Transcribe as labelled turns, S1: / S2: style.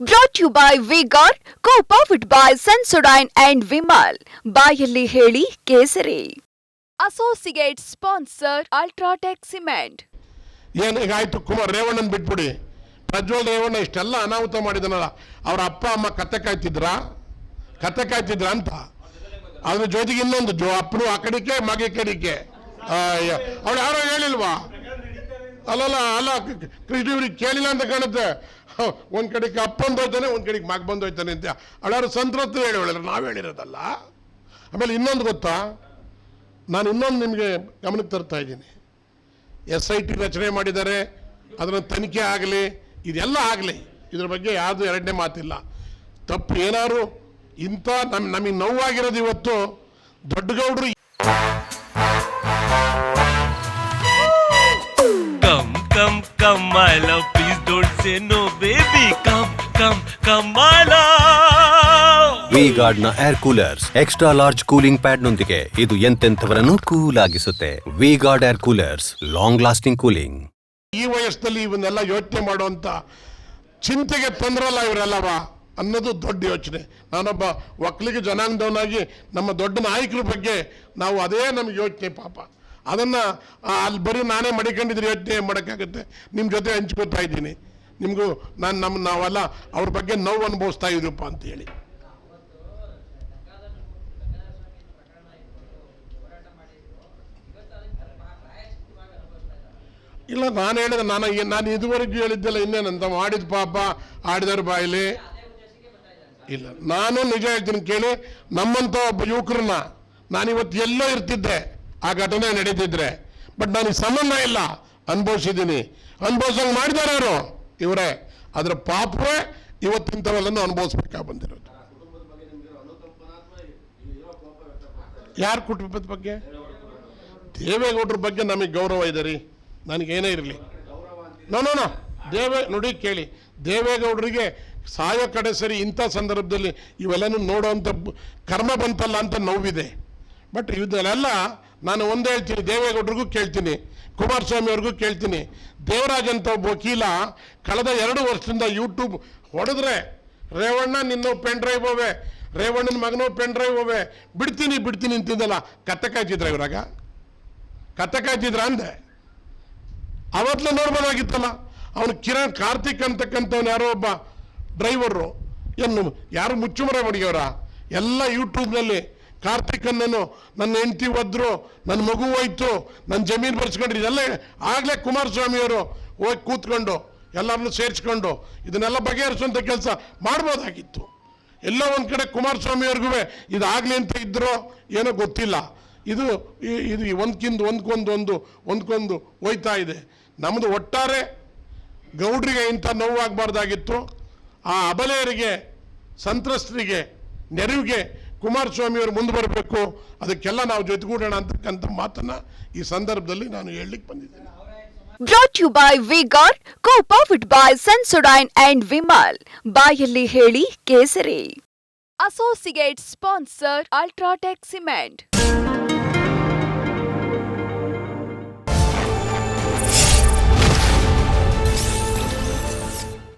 S1: Brought you by vigour co ಪಾಫಿಟ್ by Sensodyne and Vimal ಬಾಯಲ್ಲಿ ಹೇಳಿ ಕೇಸರಿ. ಅಸೋಸಿಯೇಟ್ ಸ್ಪಾನ್ಸರ್ ಅಲ್ಟ್ರಾಟೆಕ್ ಸಿಮೆಂಟ್
S2: ಏನು ಆಯ್ತು? ಕುಮಾರ್, ರೇವಣ್ಣನ ಬಿಟ್ಬಿಡಿ. ಪ್ರಜ್ವಲ್ ರೇವಣ್ಣ ಇಷ್ಟೆಲ್ಲ ಅನಾಹುತ ಮಾಡಿದನಲ್ಲ, ಅವ್ರ ಅಪ್ಪ, ಅಮ್ಮ ಕತ್ತೆ ಕಾಯ್ತಿದ್ರ? ಕತ್ತೆ ಕಾಯ್ತಿದ್ರ ಅಂತ? ಅದ್ರ ಜೊತೆಗೆ ಇನ್ನೊಂದು ಜೋ, ಅಪ್ಪನು ಆ ಕಡೆಗೆ, ಮಗ ಕಡೆಗೆ. ಅವಳು ಯಾರೋ ಹೇಳಿಲ್ವಾ? ಅಲ್ಲಲ್ಲ, ಅಲ್ಲ ಕೃಷ್ಣ ಇವ್ರಿಗೆ ಕೇಳಿಲ್ಲ ಅಂತ ಕಾಣುತ್ತೆ. ಒಂದ್ ಕಡೆಗೆ ಅಪ್ಪ ಬಂದೋಯ್ತಾನೆ ಒಂದು ಕಡೆಗೆ ಮಗ ಬಂದೋಯ್ತಾನೆ ಅಂತ. ಅಳಾರು ಸಂತ್ರಸ್ತು ಹೇಳಿ ಹೇಳಿದ್ರು. ನಾವು ಹೇಳಿರೋದಲ್ಲ. ಆಮೇಲೆ ಇನ್ನೊಂದು ಗೊತ್ತಾ? ನಾನು ಇನ್ನೊಂದು ನಿಮಗೆ ಗಮನಕ್ಕೆ ತರ್ತಾ ಇದ್ದೀನಿ. ಎಸ್ ಐ ಟಿ ರಚನೆ ಮಾಡಿದ್ದಾರೆ. ಅದರ ತನಿಖೆ ಆಗಲಿ, ಇದೆಲ್ಲ ಆಗಲಿ, ಇದ್ರ ಬಗ್ಗೆ ಯಾವುದು ಎರಡನೇ ಮಾತಿಲ್ಲ. ತಪ್ಪು ಏನಾದ್ರು ಇಂಥ ನಮ್ ನಮಗೆ ನೋವಾಗಿರೋದು ಇವತ್ತು ದೊಡ್ಡಗೌಡರು
S3: come come come I. Please baby come come ಕಮಾಲ
S4: ವಿ ಗಾರ್ಡ್ನ air coolers extra large cooling pad ನೊಂದಿಗೆ ಇದು ಎಂತೆಂಥವರನ್ನು cool ಆಗಿಸುತ್ತೆ. V guard air coolers long lasting cooling
S2: ಈ ವಯಸ್ಸಲ್ಲಿ ಇವನ್ನೆಲ್ಲ ಯೋಚನೆ ಮಾಡುವಂತ ಚಿಂತೆಗೆ ತಂದ್ರಲ್ಲ ಇವರೆಲ್ಲವ ಅನ್ನೋದು ದೊಡ್ಡ ಯೋಚನೆ. ನಾನೊಬ್ಬ ಒಕ್ಕಲಿಗ ಜನಾಂಗದವನಾಗಿ ನಮ್ಮ ದೊಡ್ಡ ನಾಯಕರ ಬಗ್ಗೆ ನಾವು ಅದೇ ನಮ್ಗೆ ಯೋಚನೆ ಪಾಪ. ಅದನ್ನು ಅಲ್ಲಿ ಬರೀ ನಾನೇ ಮಡಿಕೊಂಡಿದ್ರೆ ಯೋಚನೆ ಮಾಡೋಕ್ಕಾಗುತ್ತೆ. ನಿಮ್ಮ ಜೊತೆ ಹಂಚ್ಕೋತಾ ಇದ್ದೀನಿ. ನಿಮಗೂ ನಾನು ನಮ್ಮ ನಾವೆಲ್ಲ, ಅವ್ರ ಬಗ್ಗೆ ನೋವು ಅನುಭವಿಸ್ತಾ ಅಂತ ಹೇಳಿ ಇಲ್ಲ, ನಾನು ಹೇಳಿದೆ, ನಾನು ನಾನು ಇದುವರೆಗೂ ಹೇಳಿದ್ದಿಲ್ಲ, ಇನ್ನೇನಂತ ಮಾಡಿದ ಪಾಪ, ಆಡಿದವ್ರ ಬಾಯಲ್ಲಿ. ಇಲ್ಲ, ನಾನು ನಿಜ ಹೇಳ್ತೀನಿ ಕೇಳಿ, ನಮ್ಮಂತ ಒಬ್ಬ ಯುವಕರನ್ನ ನಾನು ಇವತ್ತು ಎಲ್ಲೋ ಇರ್ತಿದ್ದೆ, ಆ ಘಟನೆ ನಡೀತಿದ್ರೆ, ಬಟ್ ನನಗೆ ಸಂಬಂಧ ಇಲ್ಲ, ಅನುಭವಿಸಿದ್ದೀನಿ. ಅನುಭವಿಸಂಗೆ ಮಾಡಿದಾರೆ ಅವರು. ಇವರೇ, ಅದರ ಪಾಪವೇ ಇವತ್ತಿಂಥವೆಲ್ಲನೂ ಅನುಭವಿಸ್ಬೇಕಾ ಬಂದಿರೋದು ಯಾರ ಕುಟುಂಬದ ಬಗ್ಗೆ? ದೇವೇಗೌಡರ ಬಗ್ಗೆ ನಮಗೆ ಗೌರವ ಇದೆ ರೀ. ನನಗೇನೇ ಇರಲಿ. No no no. ದೇವೇ, ನೋಡಿ, ಕೇಳಿ. ದೇವೇಗೌಡರಿಗೆ ಸಾಯೋ ಕಡೆ ಸರಿ ಇಂಥ ಸಂದರ್ಭದಲ್ಲಿ ಇವೆಲ್ಲನೂ ನೋಡೋವಂಥ ಕರ್ಮ ಬಂತಲ್ಲ ಅಂತ ನೋವಿದೆ. ಬಟ್ ಇದನ್ನೆಲ್ಲ ನಾನು ಒಂದೇ ಹೇಳ್ತೀನಿ, ದೇವೇಗೌಡರಿಗೂ ಕೇಳ್ತೀನಿ. ಕುಮಾರಸ್ವಾಮಿ ಅವ್ರಿಗೂ ಕೇಳ್ತೀನಿ. ದೇವರಾಜ್ ಅಂತ ಒಬ್ಬ ವಕೀಲ ಕಳೆದ ಎರಡು ವರ್ಷದಿಂದ ಯೂಟ್ಯೂಬ್ ಹೊಡೆದ್ರೆ, ರೇವಣ್ಣ ನಿನ್ನ ಪೆನ್ ಡ್ರೈವ್ ಹೋವೆ ರೇವಣ್ಣನ ಮಗನೂ ಪೆನ್ ಡ್ರೈವ್ ಹೋವೆ ಬಿಡ್ತೀನಿ ಬಿಡ್ತೀನಿ ಅಂತಿದ್ದಲ್ಲ. ಕತ್ತೆ ಕಾಯ್ತಿದ್ರ ಇವ್ರಾಗ? ಕತ್ತೆ ಕಾಯ್ತಿದ್ರ ಅಂದೆ? ಅವತ್ತೇ ನೋಡ್ಬೋದಾಗಿತ್ತಲ್ಲ. ಅವನು ಕಿರಣ್ ಕಾರ್ತಿಕ್ ಅಂತಕ್ಕಂಥವ್ನು ಯಾರೋ ಒಬ್ಬ ಡ್ರೈವರು ಏನು ಯಾರು ಮುಚ್ಚುಮರೆ ಮಡಿಯವರ ಎಲ್ಲ ಯೂಟ್ಯೂಬ್ನಲ್ಲಿ ಕಾರ್ತಿಕ್ ಅನ್ನನು ನನ್ನ ಹೆಂಡತಿ ಒದ್ರು, ನನ್ನ ಮಗು ಹೋಯ್ತು ನನ್ನ ಜಮೀನು ಬರ್ಸ್ಕೊಂಡ್ರಿ ಇದೆಲ್ಲ ಆಗಲೇ ಕುಮಾರಸ್ವಾಮಿಯವರು ಹೋಗಿ ಕೂತ್ಕೊಂಡು ಎಲ್ಲರನ್ನು ಸೇರಿಸ್ಕೊಂಡು ಇದನ್ನೆಲ್ಲ ಬಗೆಹರಿಸುವಂಥ ಕೆಲಸ ಮಾಡ್ಬೋದಾಗಿತ್ತು. ಎಲ್ಲ ಒಂದು ಕಡೆ ಕುಮಾರಸ್ವಾಮಿಯವ್ರಿಗೂ ಇದಾಗಲಿ ಅಂತ ಇದ್ರೋ ಏನೋ ಗೊತ್ತಿಲ್ಲ. ಇದು ಇದು ಒಂದ್ಕಿಂದು ಒಂದ್ಕೊಂದು ಒಂದು ಒಂದ್ಕೊಂದು ಹೋಯ್ತಾ ಇದೆ. ನಮ್ಮದು ಒಟ್ಟಾರೆ ಗೌಡ್ರಿಗೆ ಇಂಥ ನೋವಾಗಬಾರ್ದಾಗಿತ್ತು ಆ ಅಬಲೆಯರಿಗೆ ಸಂತ್ರಸ್ತರಿಗೆ, ನೆರವಿಗೆ ಕುಮಾರಸ್ವಾಮಿಯವರು ಮುಂದೆ ಬರಬೇಕು, ಅದಕ್ಕೆಲ್ಲ ನಾವು ಜೊತೆಗೂಡೋಣ ಅಂತಕ್ಕಂಥ ಮಾತನ್ನು ಈ ಸಂದರ್ಭದಲ್ಲಿ ನಾನು ಹೇಳಲಿಕ್ಕೆ ಬಂದಿದ್ದೇನೆ.
S1: Brought you by vigour co powered by Sensodyne and Vimal ಬಾಯಲ್ಲಿ ಹೇಳಿ ಕೇಸರಿ. Associate sponsor UltraTech cement